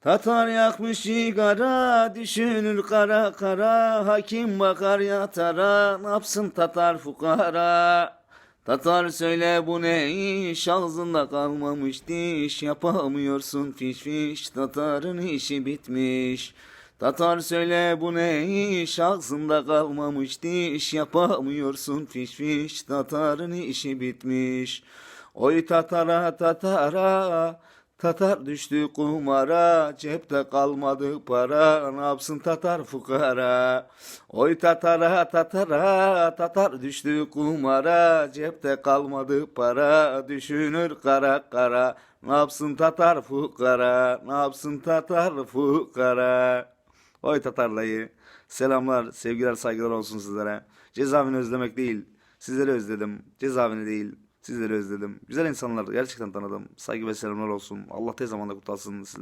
Tatar yakmış sigara, düşünür kara kara, hakim bakar yatara, ne yapsın Tatar fukara? Tatar söyle bu ne iş, ağzında kalmamış diş, yapamıyorsun fiş fiş, Tatarın işi bitmiş. Tatar söyle bu ne iş, ağzında kalmamış diş, yapamıyorsun fiş fiş, Tatarın işi bitmiş. Oy Tatara Tatara, Tatar düştü kumara, cepte kalmadı para, ne yapsın Tatar fukara? Oy Tatara Tatara, Tatar düştü kumara, cepte kalmadı para, düşünür kara kara, ne yapsın Tatar fukara, ne yapsın Tatar fukara? Oy Tatar dayı, selamlar, sevgiler, saygılar olsun sizlere. Cezaevini özlemek değil, sizleri özledim. Cezaevini değil, sizleri özledim. Güzel insanlar gerçekten tanıdım. Saygı ve selamlar olsun. Allah tez zamanda kurtarsın sizleri.